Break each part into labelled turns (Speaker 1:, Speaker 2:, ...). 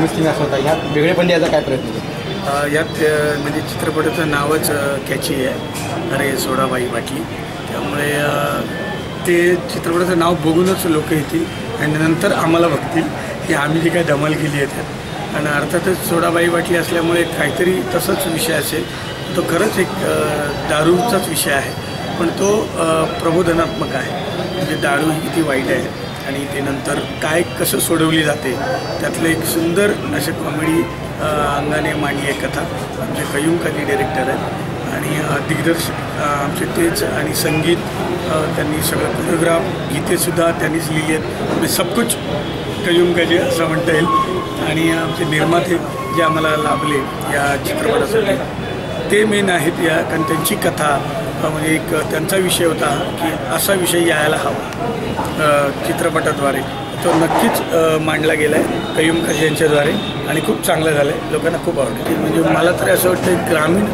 Speaker 1: नेहमीच तुम्ही असं होता ह्या वेगळेपण द्यायचा काय प्रयत्न केला
Speaker 2: यात म्हणजे चित्रपटाचं नावच कॅची आहे अरे सोडाबाई बाटली. त्यामुळे ते चित्रपटाचं नाव बघूनच लोक येतील आणि नंतर आम्हाला बघतील. की आम्ही जी काय धमाल केली आहे त्यात. आणि अर्थातच सोडाबाई बाटली असल्यामुळे काहीतरी तसाच विषय असेल. तो खरंच एक दारूचाच विषय आहे. पण तो प्रबोधनात्मक आहे. म्हणजे दारू ही किती वाईट आहे. आणि ते नंतर काय कसं सोडवली जाते त्यातलं एक सुंदर असे कॉमेडी अंगाने मांडली आहे कथा. आमचे कयूम खाली डिरेक्टर आहेत आणि दिग्दर्शक आमचे तेच आणि संगीत त्यांनी सगळं कोरिओग्राफ गीतेसुद्धा त्यांनीच लिहिली आहेत. म्हणजे सबकुच कयूम काजे असं म्हणता येईल. आणि आमचे निर्माते जे आम्हाला लाभले या चित्रपटासाठी ते मेन आहेत या कारण त्यांची कथा म्हणजे एक त्यांचा विषय होता की असा विषय यायला हवा चित्रपटाद्वारे. तो नक्कीच मांडला गेला आहे कयूम खाजी यांच्याद्वारे आणि खूप चांगलं झालं आहे लोकांना खूप आवडते म्हणजे मला तरी असं वाटतं की ग्रामीण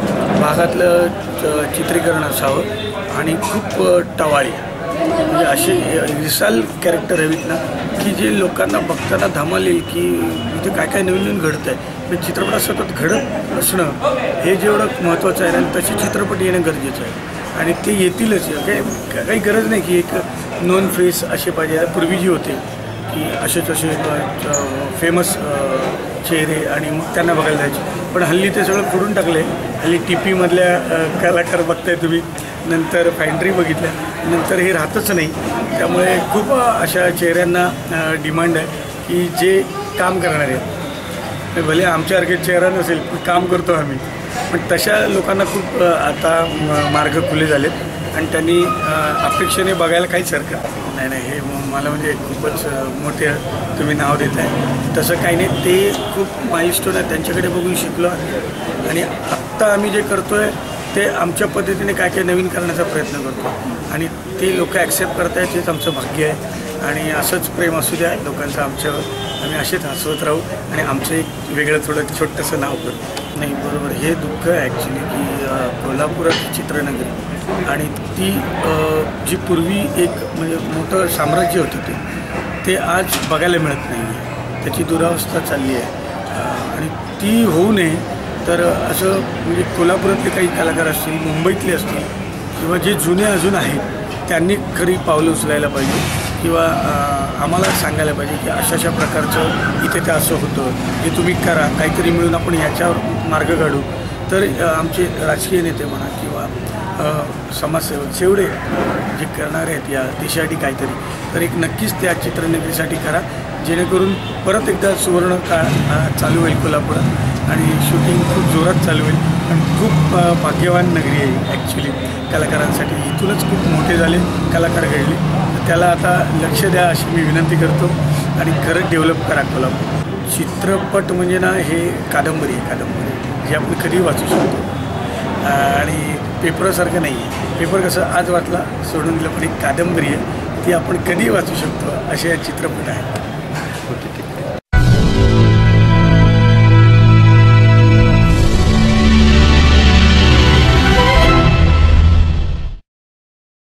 Speaker 2: भागातलं च- चित्रीकरण असावं आणि खूप टवाळी. म्हणजे असे विशाल कॅरेक्टर हवीत ना की जे लोकांना बघताना धमाल येईल की इथे काय काय नवीन नवीन घडतं आहे म्हणजे चित्रपटात सतत घडत असणं हे जेवढं महत्त्वाचं आहे आणि तसे चित्रपट येणं गरजेचं आहे. आणि ते येतीलच काही काही गरज नाही की एक नॉन फेस असे पाहिजे. पूर्वी जी होते की असेच असे फेमस चेहरे आणि मग त्यांना बघायला जायचे. पण हल्ली ते सगळं फोडून टाकले. हल्ली टी पीमधल्या कलाकार बघताय तुम्ही. नंतर फॅन्ट्री बघितल्या. नंतर हे राहतच नाही. त्यामुळे खूप अशा चेहऱ्यांना डिमांड आहे की जे काम करणारे. आहेत भले आमच्यासारखे चेहरा नसेल पण काम करतो आम्ही. पण तशा लोकांना खूप आता मार्ग खुले झालेत. आणि त्यांनी अपेक्षेने बघायला काहीच हरकत नाही नाही. हे मला म्हणजे खूपच मोठे तुम्ही नाव देत आहे तसं काही नाही ते खूप माईस्टोन आहे त्यांच्याकडे बघून शिकलो. आहे आणि आत्ता आम्ही जे करतो आहे ते आमच्या पद्धतीने काय काय नवीन करण्याचा प्रयत्न करतो. आणि ते लोक ॲक्सेप्ट करतायत हेच आमचं भाग्य आहे. आणि असंच प्रेम असू द्या लोकांचं आमच्यावर आम्ही असेच हसवत राहू आणि आमचं एक वेगळं थोडं छोटंसं नाव करू. नाही बरोबर. हे दुःख ॲक्च्युली की कोल्हापुरात चित्रनगरी आणि ती जी पूर्वी एक म्हणजे मोठं साम्राज्य होतं ते ते आज बघायला मिळत नाही आहे त्याची दुरावस्था चालली आहे. आणि ती होऊ नये तर असं म्हणजे कोल्हापुरातले काही कलाकार असतील मुंबईतले असतील किंवा जे जुने अजून आहेत त्यांनी खरी पावलं उचलायला पाहिजे. किंवा आम्हाला सांगायला पाहिजे की अशा अशा प्रकारचं इथे ते असं होतं हे तुम्ही करा काहीतरी मिळून आपण ह्याच्यावर मार्ग काढू. तर आमचे राजकीय नेते म्हणा किंवा समाजसेवक जेवढे जे करणारे आहेत या देशासाठी काहीतरी तर एक नक्कीच त्या चित्रनिधीसाठी करा. जेणेकरून परत एकदा सुवर्ण काळ चालू होईल कोल्हापुरात आणि शूटिंग खूप जोरात चालू होईल पण खूप भाग्यवान नगरी आहे ॲक्च्युली कलाकारांसाठी इथूनच खूप मोठे झाले कलाकार घडले. त्याला आता लक्ष द्या अशी मी विनंती करतो आणि खरंच डेव्हलप करा कोल्हापूर. चित्रपट म्हणजे ना हे कादंबरी आहे कादंबरी. जी आपण कधीही वाचू शकतो. आणि पेपरासारखं नाही आहे. पेपर कसं आज वाचला सोडून दिलं पण एक कादंबरी आहे. ती आपण कधी वाचू शकतो असे चित्रपट आहे